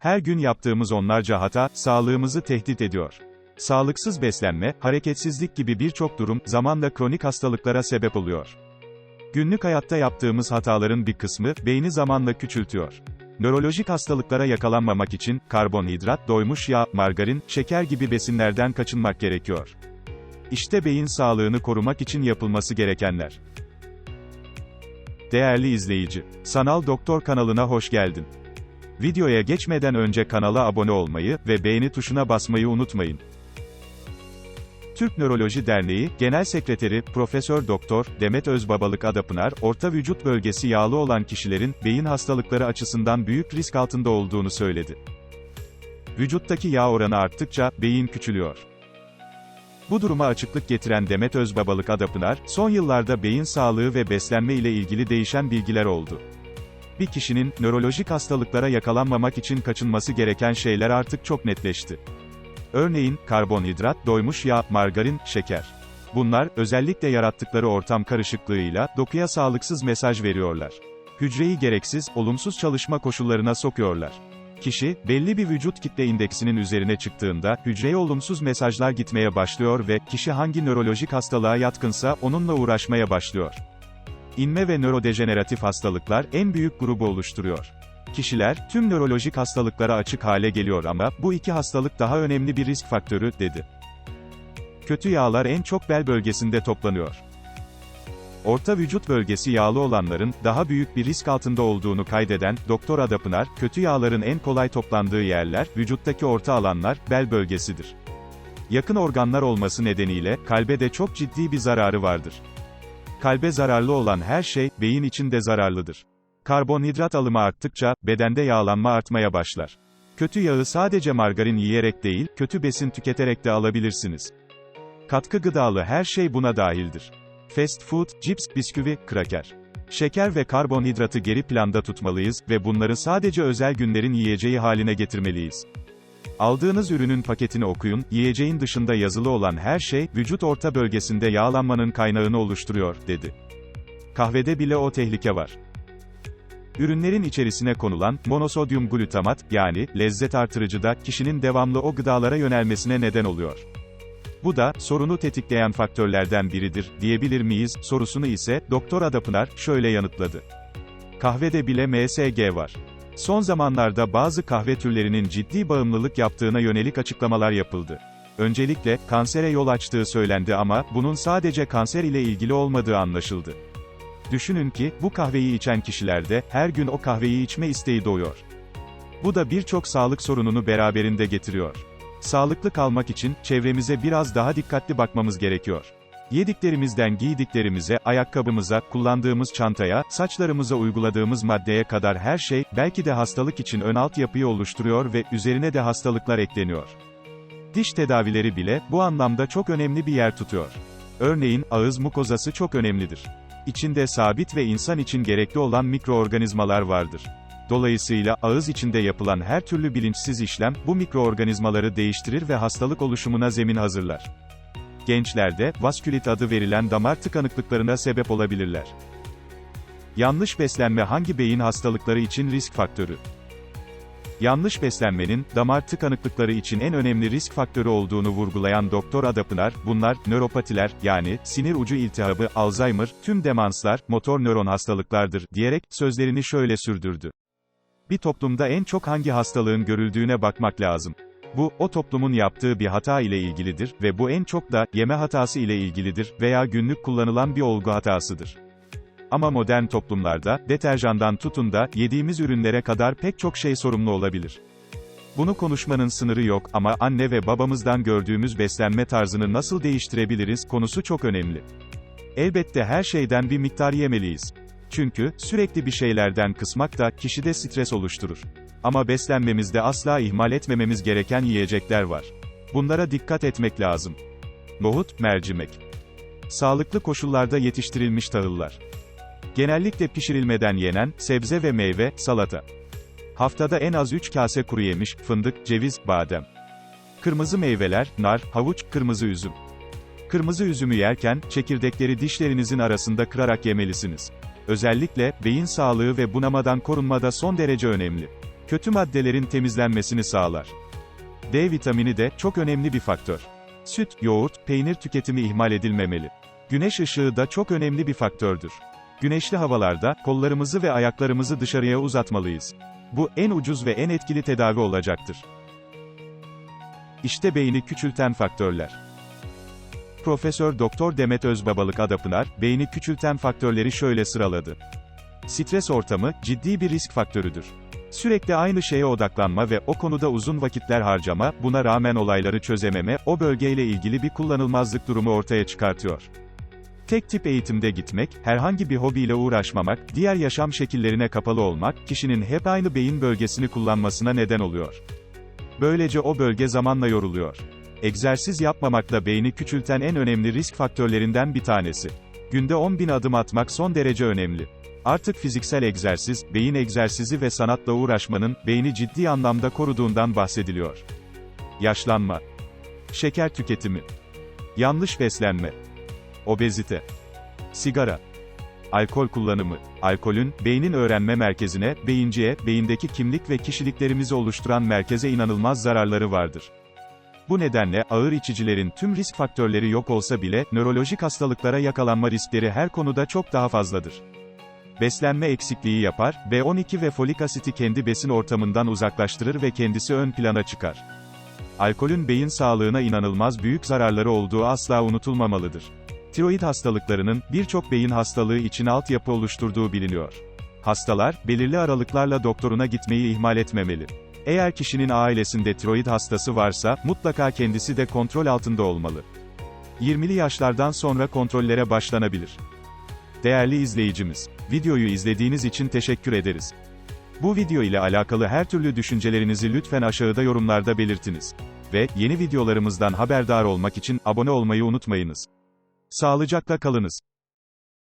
Her gün yaptığımız onlarca hata, sağlığımızı tehdit ediyor. Sağlıksız beslenme, hareketsizlik gibi birçok durum, zamanla kronik hastalıklara sebep oluyor. Günlük hayatta yaptığımız hataların bir kısmı, beyni zamanla küçültüyor. Nörolojik hastalıklara yakalanmamak için, karbonhidrat, doymuş yağ, margarin, şeker gibi besinlerden kaçınmak gerekiyor. İşte beyin sağlığını korumak için yapılması gerekenler. Değerli izleyici, Sanal Doktor kanalına hoş geldin. Videoya geçmeden önce kanala abone olmayı ve beğeni tuşuna basmayı unutmayın. Türk Nöroloji Derneği Genel Sekreteri Profesör Doktor Demet Özbabalık Adapınar, orta vücut bölgesi yağlı olan kişilerin beyin hastalıkları açısından büyük risk altında olduğunu söyledi. Vücuttaki yağ oranı arttıkça beyin küçülüyor. Bu duruma açıklık getiren Demet Özbabalık Adapınar, son yıllarda beyin sağlığı ve beslenme ile ilgili değişen bilgiler oldu. Bir kişinin nörolojik hastalıklara yakalanmamak için kaçınması gereken şeyler artık çok netleşti. Örneğin, karbonhidrat, doymuş yağ, margarin, şeker. Bunlar, özellikle yarattıkları ortam karışıklığıyla, dokuya sağlıksız mesaj veriyorlar. Hücreyi gereksiz, olumsuz çalışma koşullarına sokuyorlar. Kişi, belli bir vücut kitle indeksinin üzerine çıktığında, hücreye olumsuz mesajlar gitmeye başlıyor ve, kişi hangi nörolojik hastalığa yatkınsa, onunla uğraşmaya başlıyor. İnme ve nörodejeneratif hastalıklar, en büyük grubu oluşturuyor. Kişiler, tüm nörolojik hastalıklara açık hale geliyor ama, bu iki hastalık daha önemli bir risk faktörü, dedi. Kötü yağlar en çok bel bölgesinde toplanıyor. Orta vücut bölgesi yağlı olanların, daha büyük bir risk altında olduğunu kaydeden, Doktor Adapınar, kötü yağların en kolay toplandığı yerler, vücuttaki orta alanlar, bel bölgesidir. Yakın organlar olması nedeniyle, kalbe de çok ciddi bir zararı vardır. Kalbe zararlı olan her şey, beyin için de zararlıdır. Karbonhidrat alımı arttıkça, bedende yağlanma artmaya başlar. Kötü yağı sadece margarin yiyerek değil, kötü besin tüketerek de alabilirsiniz. Katkı gıdalı her şey buna dahildir. Fast food, cips, bisküvi, kraker. Şeker ve karbonhidratı geri planda tutmalıyız ve bunları sadece özel günlerin yiyeceği haline getirmeliyiz. Aldığınız ürünün paketini okuyun, yiyeceğin dışında yazılı olan her şey, vücut orta bölgesinde yağlanmanın kaynağını oluşturuyor, dedi. Kahvede bile o tehlike var. Ürünlerin içerisine konulan, monosodyum glutamat, yani, lezzet artırıcı da, kişinin devamlı o gıdalara yönelmesine neden oluyor. Bu da, sorunu tetikleyen faktörlerden biridir, diyebilir miyiz, sorusunu ise, Doktor Adapınar, şöyle yanıtladı. Kahvede bile MSG var. Son zamanlarda bazı kahve türlerinin ciddi bağımlılık yaptığına yönelik açıklamalar yapıldı. Öncelikle, kansere yol açtığı söylendi ama, bunun sadece kanser ile ilgili olmadığı anlaşıldı. Düşünün ki, bu kahveyi içen kişilerde, her gün o kahveyi içme isteği doğuyor. Bu da birçok sağlık sorununu beraberinde getiriyor. Sağlıklı kalmak için, çevremize biraz daha dikkatli bakmamız gerekiyor. Yediklerimizden giydiklerimize, ayakkabımıza, kullandığımız çantaya, saçlarımıza uyguladığımız maddeye kadar her şey, belki de hastalık için ön alt yapıyı oluşturuyor ve üzerine de hastalıklar ekleniyor. Diş tedavileri bile, bu anlamda çok önemli bir yer tutuyor. Örneğin, ağız mukozası çok önemlidir. İçinde sabit ve insan için gerekli olan mikroorganizmalar vardır. Dolayısıyla, ağız içinde yapılan her türlü bilinçsiz işlem, bu mikroorganizmaları değiştirir ve hastalık oluşumuna zemin hazırlar. Gençlerde, vaskülit adı verilen damar tıkanıklıklarına sebep olabilirler. Yanlış beslenme hangi beyin hastalıkları için risk faktörü? Yanlış beslenmenin, damar tıkanıklıkları için en önemli risk faktörü olduğunu vurgulayan Doktor Adapınar, bunlar, nöropatiler, yani, sinir ucu iltihabı, Alzheimer, tüm demanslar, motor nöron hastalıklardır, diyerek, sözlerini şöyle sürdürdü. Bir toplumda en çok hangi hastalığın görüldüğüne bakmak lazım. Bu, o toplumun yaptığı bir hata ile ilgilidir ve bu en çok da, yeme hatası ile ilgilidir veya günlük kullanılan bir olgu hatasıdır. Ama modern toplumlarda, deterjandan tutun da, yediğimiz ürünlere kadar pek çok şey sorumlu olabilir. Bunu konuşmanın sınırı yok ama anne ve babamızdan gördüğümüz beslenme tarzını nasıl değiştirebiliriz konusu çok önemli. Elbette her şeyden bir miktar yemeliyiz. Çünkü, sürekli bir şeylerden kısmak da, kişide stres oluşturur. Ama beslenmemizde asla ihmal etmememiz gereken yiyecekler var. Bunlara dikkat etmek lazım. Nohut, mercimek. Sağlıklı koşullarda yetiştirilmiş tahıllar. Genellikle pişirilmeden yenen, sebze ve meyve, salata. Haftada en az 3 kase kuru yemiş, fındık, ceviz, badem. Kırmızı meyveler, nar, havuç, kırmızı üzüm. Kırmızı üzümü yerken, çekirdekleri dişlerinizin arasında kırarak yemelisiniz. Özellikle, beyin sağlığı ve bunamadan korunmada son derece önemli. kötü maddelerin temizlenmesini sağlar. D vitamini de çok önemli bir faktör. Süt, yoğurt, peynir tüketimi ihmal edilmemeli. Güneş ışığı da çok önemli bir faktördür. Güneşli havalarda kollarımızı ve ayaklarımızı dışarıya uzatmalıyız. Bu en ucuz ve en etkili tedavi olacaktır. İşte beyni küçülten faktörler. Profesör Doktor Demet Özbabalık Adapınar, beyni küçülten faktörleri şöyle sıraladı. Stres ortamı, ciddi bir risk faktörüdür. Sürekli aynı şeye odaklanma ve o konuda uzun vakitler harcama, buna rağmen olayları çözememe, o bölgeyle ilgili bir kullanılmazlık durumu ortaya çıkartıyor. Tek tip eğitimde gitmek, herhangi bir hobiyle uğraşmamak, diğer yaşam şekillerine kapalı olmak, kişinin hep aynı beyin bölgesini kullanmasına neden oluyor. Böylece o bölge zamanla yoruluyor. Egzersiz yapmamak da beyni küçülten en önemli risk faktörlerinden bir tanesi. Günde 10 bin adım atmak son derece önemli. Artık fiziksel egzersiz, beyin egzersizi ve sanatla uğraşmanın, beyni ciddi anlamda koruduğundan bahsediliyor. Yaşlanma. Şeker tüketimi. Yanlış beslenme. Obezite. Sigara. Alkol kullanımı. Alkolün, beynin öğrenme merkezine, beyinciye, beyindeki kimlik ve kişiliklerimizi oluşturan merkeze inanılmaz zararları vardır. Bu nedenle, ağır içicilerin tüm risk faktörleri yok olsa bile, nörolojik hastalıklara yakalanma riskleri her konuda çok daha fazladır. Beslenme eksikliği yapar, B12 ve folik asiti kendi besin ortamından uzaklaştırır ve kendisi ön plana çıkar. Alkolün beyin sağlığına inanılmaz büyük zararları olduğu asla unutulmamalıdır. Tiroid hastalıklarının, birçok beyin hastalığı için altyapı oluşturduğu biliniyor. Hastalar, belirli aralıklarla doktoruna gitmeyi ihmal etmemeli. Eğer kişinin ailesinde tiroid hastası varsa, mutlaka kendisi de kontrol altında olmalı. 20'li yaşlardan sonra kontrollere başlanabilir. Değerli izleyicimiz, videoyu izlediğiniz için teşekkür ederiz. Bu video ile alakalı her türlü düşüncelerinizi lütfen aşağıda yorumlarda belirtiniz. Ve, yeni videolarımızdan haberdar olmak için abone olmayı unutmayınız. Sağlıcakla kalınız.